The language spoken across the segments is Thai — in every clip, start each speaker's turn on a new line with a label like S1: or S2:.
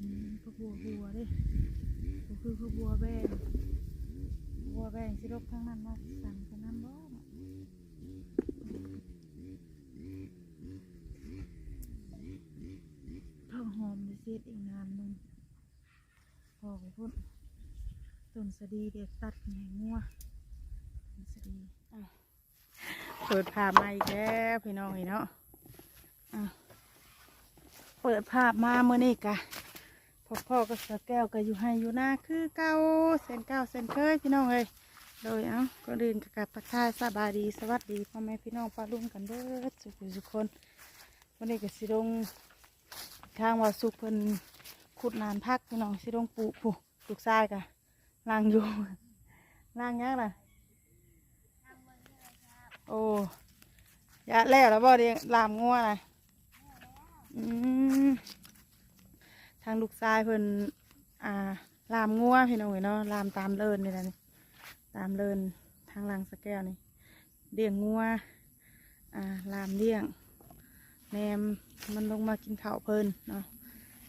S1: เป็นพวกบัวบัวเด้ก็คือพวกบัวแบงบัวแบงสิลกทั้งนั้นมาสั่งทั้งนั้นบ่เนาะหอมจะเสียดอีกงานนึงพอไปพุ่นต้นสะดีเด็กตัดแหงงัวต้นสะดีเปิดภาพมาอีกแล้วพี่น้องเนาะอะเปิดภาพมาเมื่อนี้กะ พ่อพ่อก็สะแก้วก็อยู่ให้อยู่หน้าคือเก้าเส้นเก้าเส้นเคยพี่น้องเลยโดยเอ้าก็เดินกับทักทายสบายดีสวัสดีพ่อแม่พี่น้องป้าลุงกันเด้อสุขสุขคนวันนี้ก็สิลงทางว่าสุขเพิ่นขุดนานพักพี่น้องสิลงปลูกผูกปลูกทรายกะล่างอยู่ล่างยากล่ะโอ้ยาแล้วแล้วบ่เดียลามงัวนะอืม ทางลูกชายเพิ่นอ่าลามงัวพี่น้องเอ้ยเนาะลามตามเลินนี่แหละนี่ตามเลินทางลังสแก้วนี่เลี้ยงงัวอ่าลามเลี้ยงแนมมันลงมากินข้าวเพิ่นเนาะ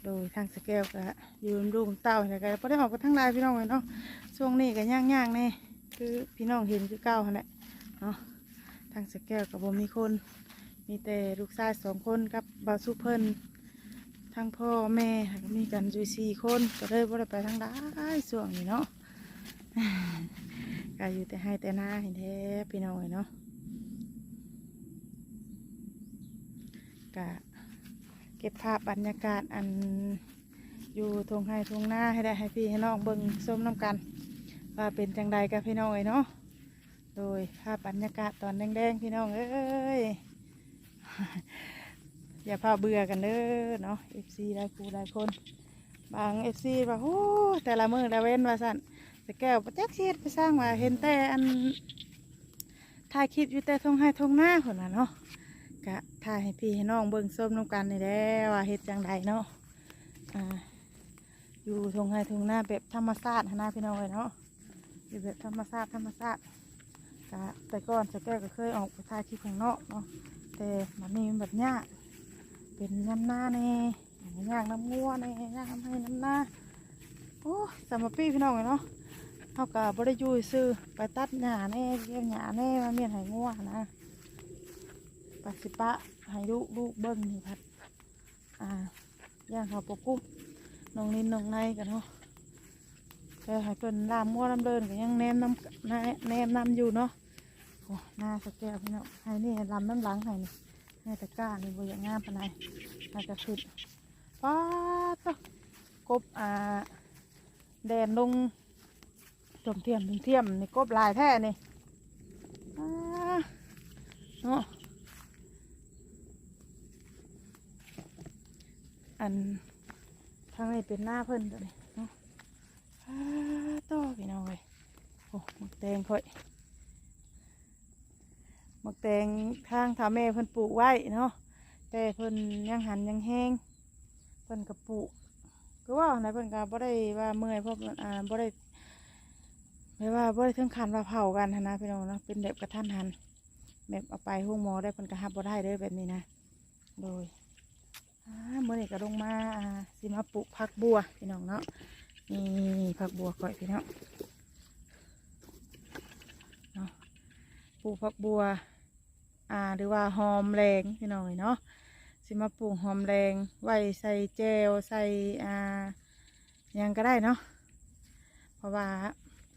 S1: โดยทางสแก้วก็ยืนดูเต้าอะไรกันพอได้ออกกันทั้งลายพี่น้องเลยเนาะช่วงนี้ก็ย่างๆนี่คือพี่น้องเห็นคือเก้าหั่นแหละเนาะทางสแก้วกับบ่มีคน มีแต่ลูกชายสองคนกับบ่าวสุเพิ่น ทั้งพ่อแม่ก็มีกันอยู่สี่คนก็เลยบ่ได้ไปทางใดส่วงนี้เนาะก็อยู่แต่ให้แต่หน้าเห็นแท้พี่น้องเอ้ยเนาะก็เก็บภาพบรรยากาศอันอยู่ทงให้ทงหน้าให้ได้ให้พี่ให้น้องเบิ่งส้มน้ำกัน ว่าเป็นจังใดกับพี่น้องเอ้ยเนาะโดยภาพบรรยากาศตอนแดงๆพี่น้องเอ้ย อย่าพาเบื่อกันเด้อเนาะ FC ได้ครูได้คน บาง FC ว่าโอ้แต่ละมือละเว้นว่าสั่นแต่แก้วประจักษ์เชียดไปสร้างว่าเห็นแต่อันถ่ายคลิปอยู่แต่ทงให้ทงหน้าคนน่ะเนาะกะถ่ายให้พี่ให้น้องเบิ่งส้มน้ำกันนี่แหละว่าเฮ็ดจังใดเนาะอ่าอยู่ทงให้ทงหน้าแบบธรรมชาติหั้นะพี่น้องเลยเนาะอยู่แบบธรรมชาติธรรมชาติกะแต่ก่อนสแก้วก็เคยออกไปถ่ายคลิปข้างนอกเนาะแต่มันนี่มันแบบยาก เป็นน้ำหน้าแน่ย่ากน้ำงัวแน่ยากน้ำให้น้ำหน้าโอ้สามปีพี่น้องเนาะเท่ากับบริยูซื้อไปตัดหญ้าแน่เกี่ยวหญ้าแน่มาเมียนให้งัวนะปัสสิปะให้ลูกลูกเบิ้งนี่พัดอ่าย่างเขาปกุ้มน้องนินน้องในกันเนาะแต่ให้เพิ่นลามงัวลำเดินก็ยังแนมน้ำแนแนมน้ำอยู่เนาะโอ้หน้าสแก้วพี่นาะให้นี่ลำน้ำหลังให้นี่ ให้ตะกร้านี่บอย่างงามปานใดน่าจะขึ้นป้าดเนาะกบอ่าแดนลงจมเทียมจมเทียมนี่กบลายแท้นี่เนาะอันทางนี้เป็นหน้าเพิ่นตัวนี้เนาะอ้าต่อพี่น้องเลยโอ้หมักแตงค่อย มักแตงทางทาแม่เพิ่นปลูกไว้เนาะแต่เพิ่นยังหันยังแห้งเพิ่นก็ปลูกก็ว่าไหนเพิ่นก็บ่ได้ว่าเมื่อยเพราะอ่าบ่ได้ไม่ว่าบ่ได้ถึงขันว่าเผากันนะพี่น้องเนาะเป็นแบบกระทันหันแบบเอาไปห้องหมอได้เพิ่นก็หับบ่ได้เด้อแบบนี้นะโดยเมื่อนี้ก็ลงมาอ่าสิมาปลูกผักบัวพี่น้องเนาะนี่ผักบัวก่อยพี่น้องเนาะปลูกผักบัว อ่าหรือว่าหอมแรงพี่น้องเนาะสิมาปลูกหอมแรงไว้ใส่แจวใส่อ่ายังก็ได้เนาะเพราะว่า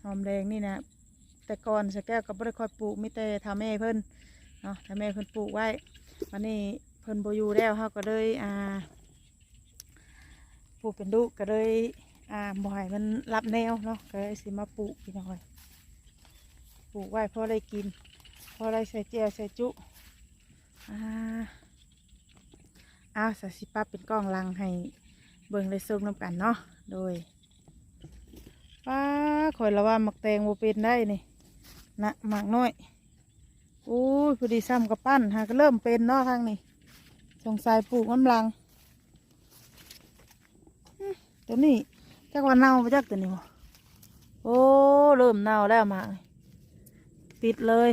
S1: หอมแรงนี่นะแต่ก่อนสแก้วก็บ่ได้ค่อยปลูกมิแต่ทาแม่เพิ่นเนาะทาแม่เพิ่นปลูกไว้วันนี้เพิ่นบ่อยู่แล้วเฮาก็เลยอ่าปลูกเป็นลูกก็เลยอ่าบ่อยมันรับแนวเนาะก็เลยสิมาปลูกพี่น้อยปลูกไว้เพอได้กิน พอได้ใส่เจียวใส่จุอ่าเอาสสิป้าเป็นกล้องลังให้เบิ่งได้ส้มน้ำกันเนาะโดยป้าคอยละว่าหมักแตงโมเป็นได้นี่นะหมักน้อยโอ้ยพอดีซ้ำกับปั้นฮะก็เริ่มเป็นเนาะทางนี้สงสัยปลูกน้ำลังตัวนี้จักว่าเน่าไปจักตัวนี้โอ้เริ่มเน่าแล้วหมาปิดเลย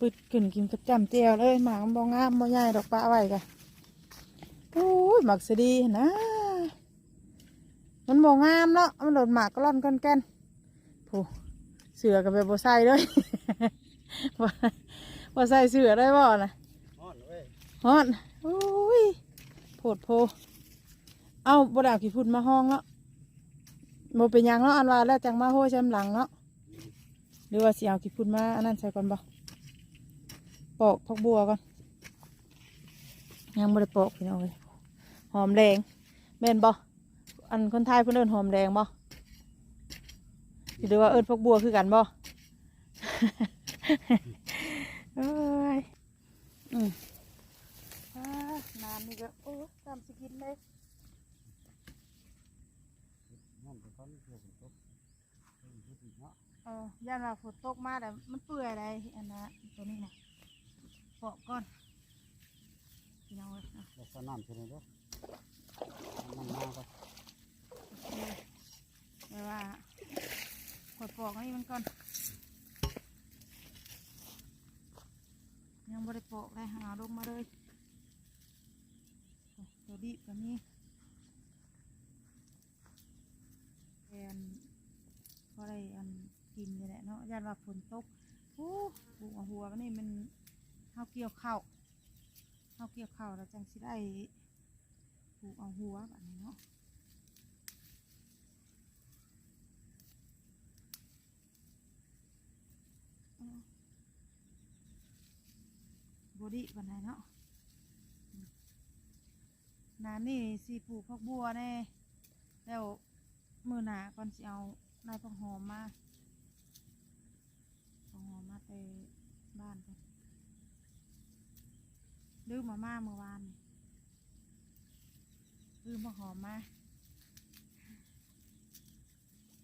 S1: ปิดขึ้นกินกับจำเจียวเลยหมากบ่งามบ่ใหญ่ดอกปลาไว้กะโอ้ยหมักสดีนะ มันบ่งามเนาะมันหล่นหมากก็ร่อนก้อนแก่นโผเสือกับไปบ่ใส่เลยบ่บ่ใส่เสือได้บ่นะ
S2: ฮ้อนเว้ย
S1: ฮอนโอ้ยโผดโพเอาบ่ได้เอาขี้ฝุ่นมาห้องเนาะบ่เป็นยังเนาะอันว่าแล้วจังมาโหยชำหลังเนาะหรือว่าเสิเอาขี้ฝุ่นมาอันนั้นใส่ก่อนบ่ ปอกพักบัวก่อนยังบ่ได้ปอกพี่น้องเลยหอมแดงแม่นบ่อันคนไทยเพิ่นเอิ้นหอมแดงบ่หรือว่าเอิ้นพักบัวคือกันบ่เอ้ยอืมอ่าน้ำนี่ก็โอ้ตามสกินเลย
S2: ฮ้อนไปก่อนเพื่อฝนตกเพิ่นพูดอีกเนาะ
S1: เออย่านว่าฝนตกมาแต่มันเปื่อยอะไรอันนะตัวนี้นะ ปอกก่อนพี่น้องเอ้ยเอา
S2: แล้วก็น้ำเท่านี้เด้อน้ำมาก็
S1: โอเคเดี๋ยวว่าขดปอกอันนี้มันก่อน ยังไม่ได้ปอกเลยหาลงมาเลยโอ้ตัวดิบก็มีแอนก็ได้อันกินนี่แหละเนาะย่านว่าฝนตกโอ้บุกเอาหัวมันนี่มัน ข้าวเกี่ยวข้าวข้าวเกี่ยวข้าวแล้วจังสิได้ปลูกเอาหัวแบบนี้เนาะบอดี้บันไดเนาะน้ำนี่สีปลูกพักบัวแน่แล้วมือหนาก่อนสิเอานายพักหอมมาพักหอมมาไปบ้านกัน ลืมมาม่าเมื่อวานนี่ลืมพักหอมมา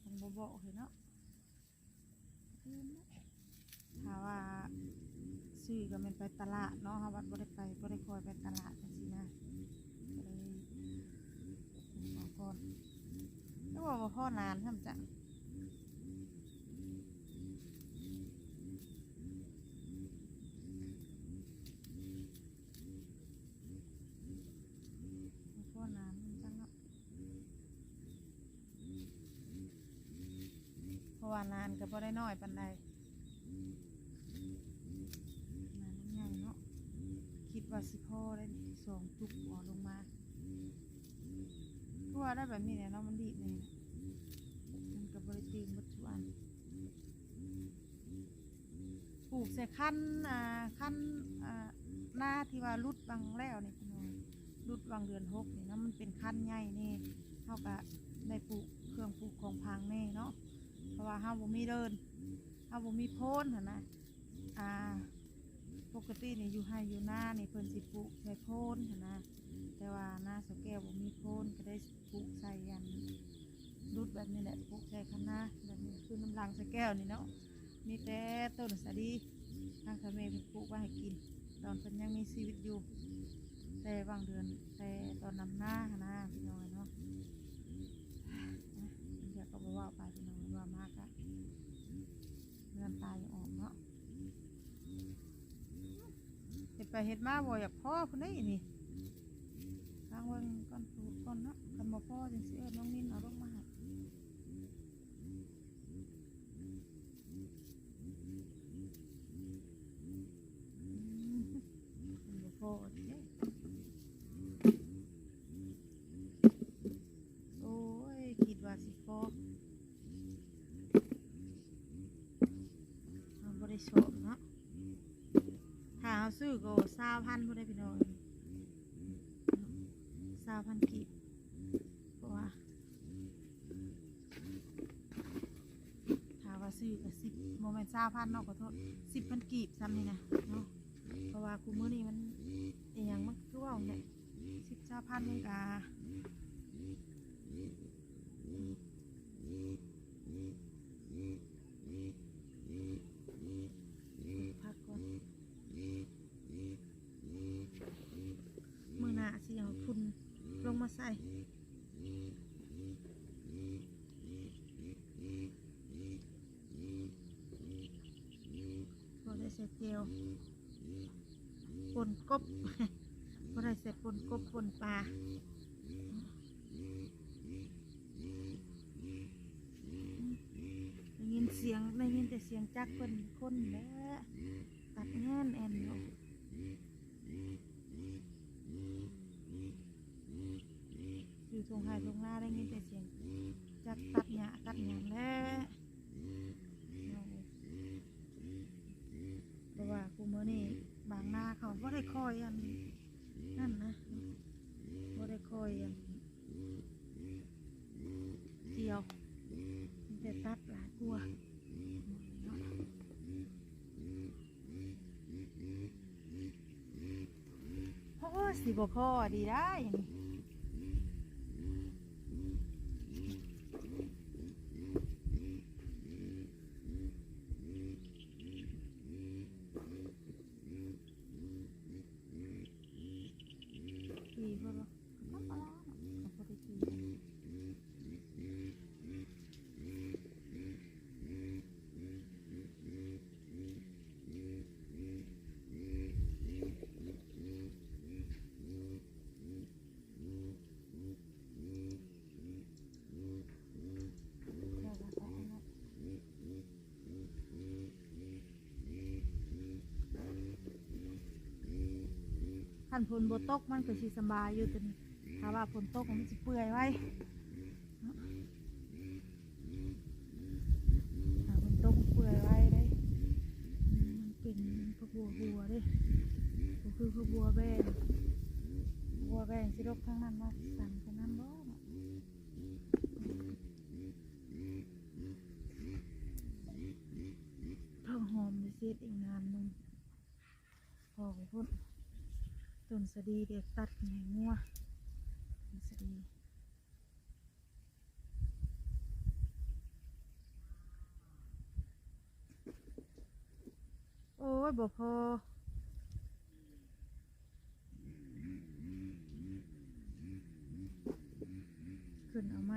S1: มันโบโบเห็นเนาะลืมนาะถาว่าซื้อก็แมันไปตลาดเนาะค่ะวัดบ่ได้ไปบ่ได้คอยไปตลาดจังซี่นะก็เลยบอกก่อนแล้วว่าพ่อนานทำจังบ่พ่อนานทำจังเนาะเพราะ ว่านานก็บ่ได้น้อยปานใดมานใหญ่เนาะคิดว่าสิพ่อได้สองตุกหัวลงมาเพราะว่าได้แบบนี้เนี่ยเนาะมันดีเลยนะมันกับบริตีนวัตถุอันปลูกใส่ขั้นอ่าขั้นอ่าหน้าที่ว่ารุดบางแล้วนี่พี่น้องรุดบางเดือนหกนี่เนาะมันเป็นขั้นใหญ่นี่เท่ากับได้ปลูกเครื่องปลูกของพังแน่เนาะ เพราะว่าห้าบ่มีเดินห้าบ่มีโพนหั่นนะอ่าปกตินี่อยู่ให้อยู่หน้านี่เพิ่นสิปลูกใส่โพนหั้นนะแต่ว่าหน้าสแก้วบ่มีโพนก็ได้ปลูกใส่ยันรุดแบบนี้แหละปลูกใส่คะน้าแบบนี้คือน้ำลังสแก้วนี่เนาะมีแต่ต้นสะดีทางทะเมเพิ่นปลูกไว้ให้กิน ตอนเพิ่นยังมีชีวิตอยู่ แต่บางเดือนแต่ตอนนำหน้าหั้นนะพี่น้อยเนาะเดี๋ยวก็บ่ว่าไปพี่น้อย ว่ามากอะเดือนตายยังออกเนาะเห็ดไปเห็ดมาบ่อยากพ่อคนนี้นี่ทางเบิ่งก่อนปลูกก่อนเนาะกันบ่พ่อจังสิเอิ้นน้องนินเอาลงมาให้อืมกันบ่พ่อเด้โอ้ยคิดว่าสิพ่อเอาบ่ได้โชคเนาะ ถ้าเขาซื้อก็สาวพันผู้ได้พี่น้องสาวพันกีบเพราะว่าถ้าว่าซื้อก็สิบโมเมนต์สาวพันเนาะขอโทษสิบพันกีบซ้ำนี่นะเนาะเพราะว่ากูมือนี้มันเอหย่างมันคือว่าเนี่ยสิบสาวพันนี่กา มาใส่บอได้ใส่เกลปนกบบอได้ใส่ปนกบปนปลาได้ยินเสียงได้ยินแต่เสียงจักคนคนแล้วตัดแง่นแอนเนาะ อยู่ทงไห้ทงหน้าได้ยินแต่เสียงจักตัดหญ้าตัดหยางแล้วเพราะว่ากูเมื่อนี่บางนาเขาก็ได้คอยอันนั่นนะก็ได้คอยอันเกี่ยวแต่ตัดหลายกลัวโอ้สิบพ่อดีได้อย่างนี้ขี่เพื่อก็ปลาเอาพอดีขี่ ขันฝนบตกมันก็สิสบายอยู่แต่นี่ถ้าว่าฝนตกมันสิเปื่อยไว้ถ้าฝนตกเปื่อยไว้ได้มันเป็นพวกบัวบัวเด้ก็คือพวกบัวแบงบัวแบงสิลกทั้งนั้นมาสั่นกันนั้นบ่เนาะเพิ่งหอมในเสียดอีกงานหนึงพอไปพุ่น ต้นสะดีเด็กตัดแหงงัวต้นสะดีโอ้ยบ่พอขึ้นเอาไหม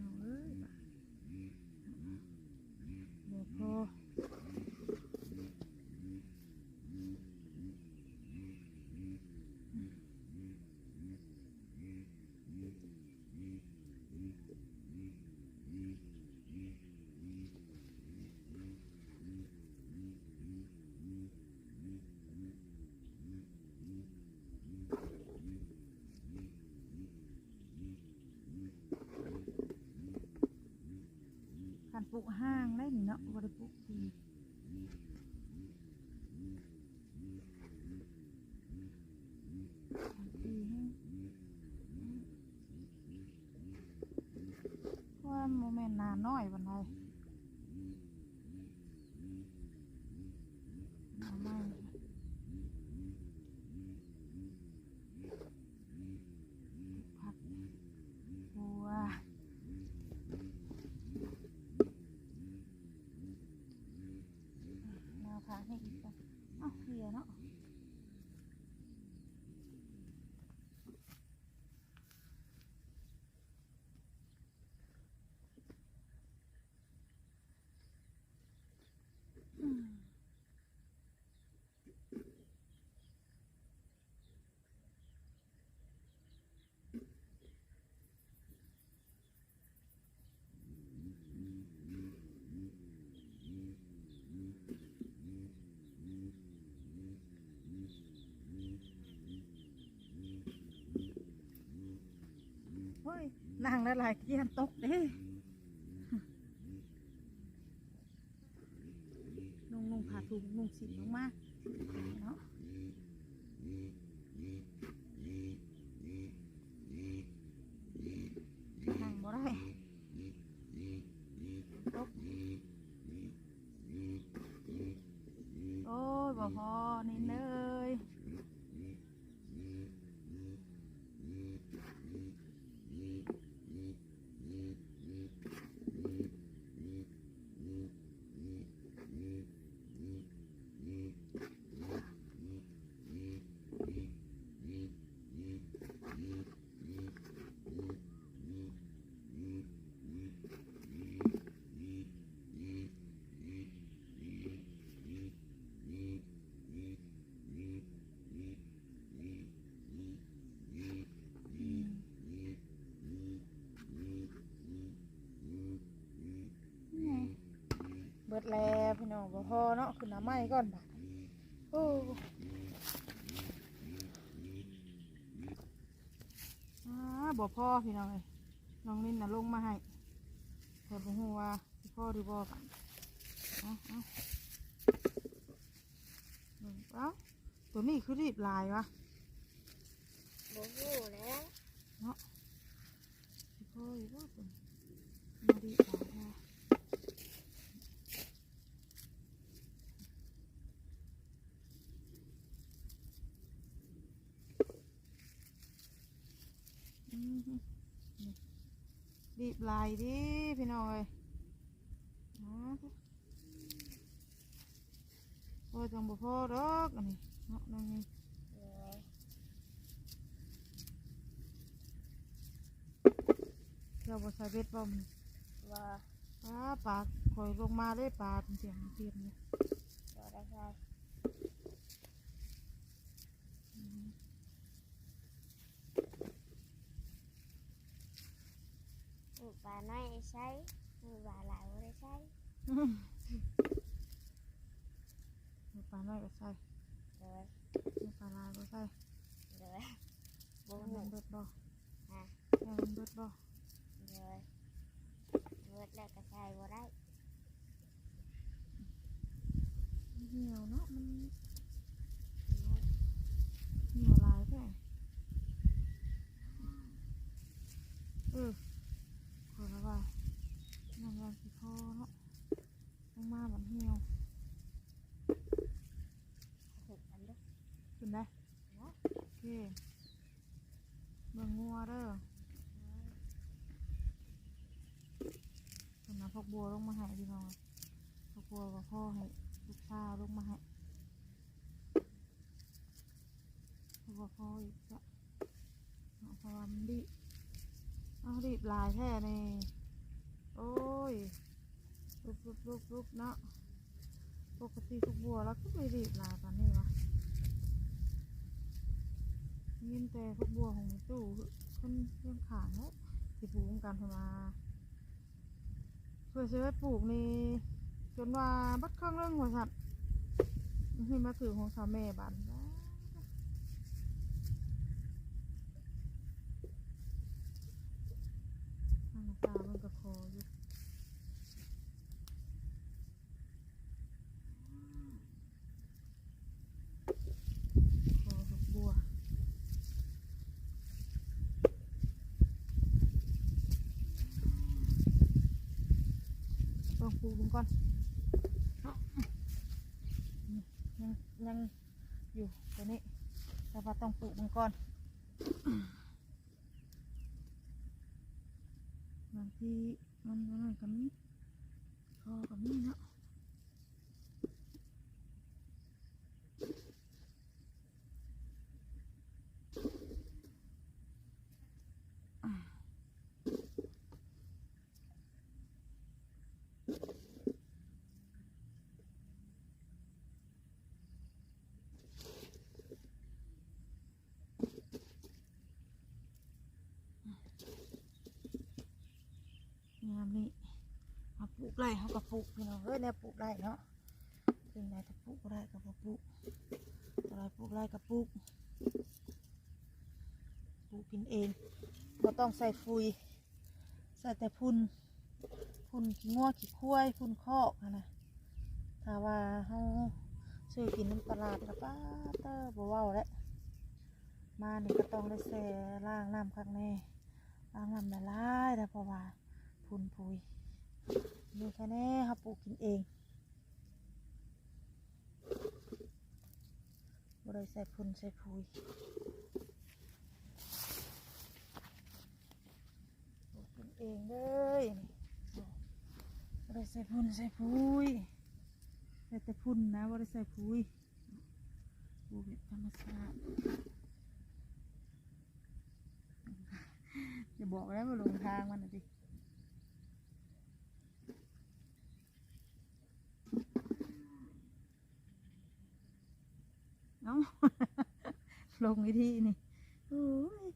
S1: เอาเอ้ยบ่บ่พอ การ ปลูกห้างได้นี่เนาะบริปลูกทีทีให้ว่าโมเมนต์นานน้อยวันใดเอาไม่ผักบัว แนวทางให้อีกกันอ้าวเฮียเนาะอืมเฮ้ย นั่งแล้วลายเกียนตกเด้นุ่งนุ่งผ้า ถุงนุ่งสินลงมาเนาะนั่งบ่ได้ตกโอ้ยบ่พอนี่เลย โดแล้วพี่น้องบ่พอเนาะขึ้นน้ำไม้ก่อนบาดโอ้อาบ่พอพี่น้องเอ้ยน้องนินน่ะลงมาให้แต่บ่ฮู้ว่าสิพอหรือบ่กันเอาเอาเบิ่งเอ้าตัวนี้คือรีบลายวะ
S3: บ่ฮู้แล้ว
S1: สิพออยู่บ่ตัวนี้มารีบลายแท้อือหือนี่ รีบลายดิพี่น้องเอ้ยเอาเถอะพอจังบ่พอดอกอันนี้เนาะนั่นนี่
S3: เลย
S1: เจ้าบ่ใส่เบ็ดบ่มัน
S3: บ่
S1: ปลาปลาคอยลงมาได้ปลาเป็นเสียงเทียมเลย
S3: บ่ได้ใช่มือปลาน้อยได้ใช้มือปลาหลายบ่ได้ใช้
S1: มีปลาน้อยก็ใส่
S3: เลย
S1: มีปลาลายก็ใส่
S3: เลยบ่
S1: แค่
S3: ฮู้
S1: มันเบิดบ่
S3: ฮะ
S1: แค่มันเบิดบ่
S3: เลยเบิดแล้วก็ใช้บ่ได้
S1: เหี่ยวเนาะมันเหี่ยวลายแค่เออขอละว่านั่งยางสิพอเนาะลงมาบันเหี่ยว
S3: ถึกกันเด้อ
S1: ขึ้นได้โอเคเบิ่งงัวเด้อเพวกบัวลงมาให้พี่น้องพวกบัวกับพ่อให้ลูกสาวลงมาให้พวกพ่ออีกจ้ะเอาพอมันดิเอารีบลายแท้นี่โอ้ยลุบลุบลุบลุบเนาะปกติพวกบัวแล้วก็ไม่รีบลายตอนนี้วะยินแต่พวกบัวของตู้คนเลี้ยงขางแล้วสิปลูกกันพมา พื่อจะไปปลูกในจนว่าบัดเครื่องเรื่องหัวสัตว์นี่มาถือของสาวแม่บานนะทางตามันก็คออยู่คอพวกบัว ต้องปลูกมันก่อนยังยังอยู่ตัวนี้ แต่ว่าต้องปลูกมั นก่อนบางทีมันมันกับนี้คอกับนี้เนาะงามาปลูกไร่เขาก็ปลูกพี่น้องเอ้ยเนี่ยปลูกไร่เนาะเป็นไรถ้าปลูกได้ก็ปลูกไรปลูกไร่ก็ปลูกปลูกกินเองบ่ต้องใส่ฟุยใส่แต่พุ่นพุ่นขี้งัวขี้ควายพุ่นคอกนนะถ้าว่าเขาซื้อกินน้ำตลาดแล้วป้าเตอร์บ่เว้าแล้วมานี่ก็ต้องได้แส่ล้างน้ำข้างในล้างน้ำละลายแล้วเพราะว่า นพุยดูแค่นี้เขาปลูกกินเองบ่ได้ใส่พุนใส่พุยปลูกกินเองเลยบ่ได้ใส่พุนใส่พุยใส่แต่พุนนะบ่ได้ใส่พุยปลูกแบบธรรมชาติจะบอกแล้วว่าลงทางมันนะดิ เนาะลงวิธีนี่โอ้ย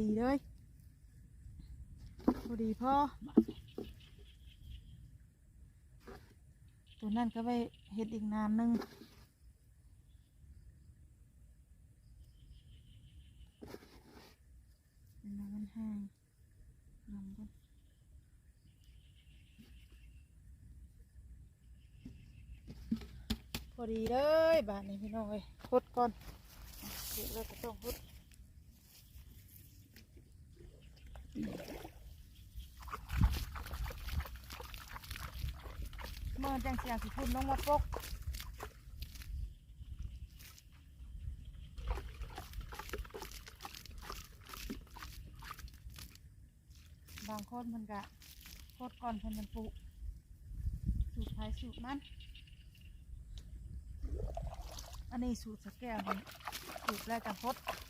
S1: ดี เลยพอดีพ่อตัวนั่นก็ไปเฮ็ดอีกนานหนึงน้ำมันแห้งพอดีเลยบาทนี้พี่น้องเอ้ยพดก่อนเดี๋ยวเราจะต้องพด เมื่อจังเสียงสิพุ่นลงมาปกบางคนมันกะโคตรก่อนเพิ่นมันปลูกสูตรไผสูตรมันอันนี้สูตรสแก้วสูตรแรกกันพดภ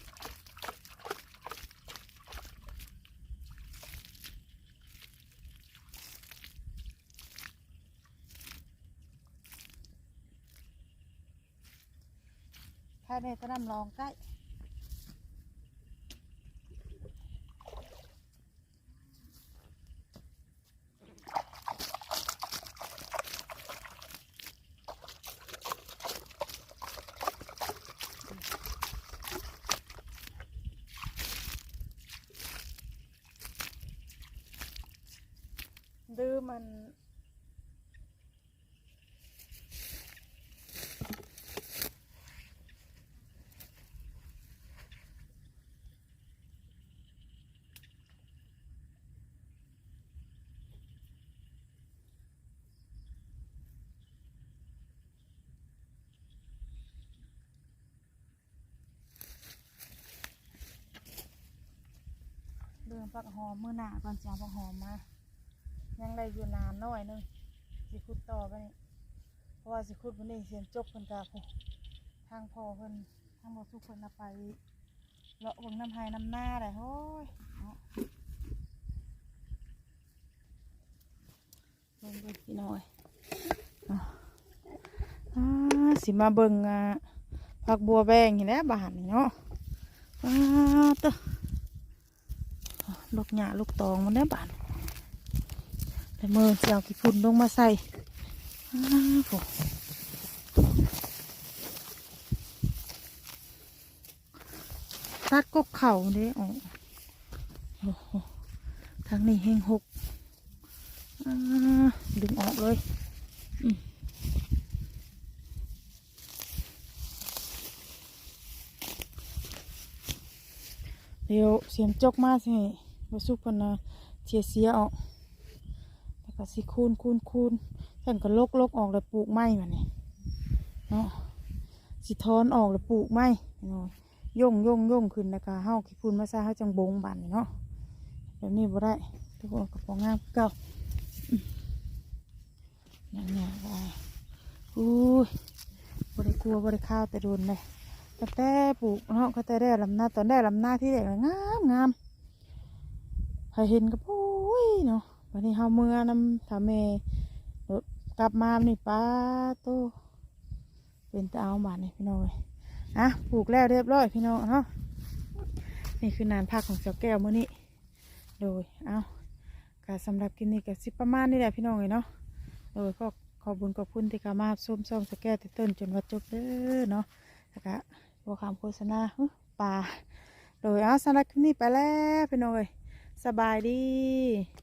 S1: ายในตะน้ำรองใกล้ดื้อมัน เดินปักหอมมือหนาก่อนจะเอาปักหอมมา ยังได้อยู่นานหน่อยนึงสิคุดต่อไปนี่เพราะว่าสิคุดวันนี้เสียนจบเพิ่นกาผู้ทางพ่อเพิ่นทางบ่สุกเพิ่นเอาไปเลาะเบิ่งน้ำไห้น้ำหน้าได้โอ้ยเบิ่งเบิ่งพี่น้อยสิมาเบิ่งอ่าผักบัวแบงนี่แหละบานนี่เนาะอ้าเตะ ลูกหญ้าลูกตองมันได้บานแต่มือเสียวกี่ฝุ่นลงมาใส่ผมตัดกกเข่าเด้ออกโอ้โหทางนี้เฮงหกดึงออกเลยเดี๋ยวเสียมจกมาสิ มาสุกกันนะเชียเสียออกแล้วก็สิคูนคูนคูนท่านก็ลกลกออกแล้วปลูกไม้มาเนี่ยเนาะสิทอนออกแล้วปลูกไม้เนาะย่งย่งย่งขึ้นแล้วก็เฮาขี้พูนมาซาเฮาจังบงบานนี่เนาะแบบนี้บ่ได้ทุกคนกระป๋องงามเก่าอืมนั่นเนี่ยได้อุ้ยบ่ได้กลัวบ่ได้ข้าวแต่โดนเลยแตั้งแต่ปลูกเนาะก็แต่ได้ลำหน้าตอนได้ลำหน้าที่แรกน่ะงามงาม ใครเห็นก็โอ้ยเนาะวันนี้เฮาเมื่อนำทำเมรถกลับมานี่ป้าโตเป็นตาเอาบาดนี่พี่น้องเอ้ยอะปลูกแล้วเรียบร้อยพี่น้องเนาะนี่คือนานพักของเจ้าแก้วมื้อนี้โดยเอาก็สำหรับกินนี้ก็สิประมาณนี้แหละพี่น้องเอ้ยเนาะโดยก็ขอบุญขอบคุณที่เข้ามาส้มซ่อมสแก้วแต่ต้นจนว่าจบเด้อเนาะแล้วก็บัวคำโฆษณาป่าโดยเอาสำหรับคลิปนี้ไปแล้วพี่น้องเอ้ย สบายดี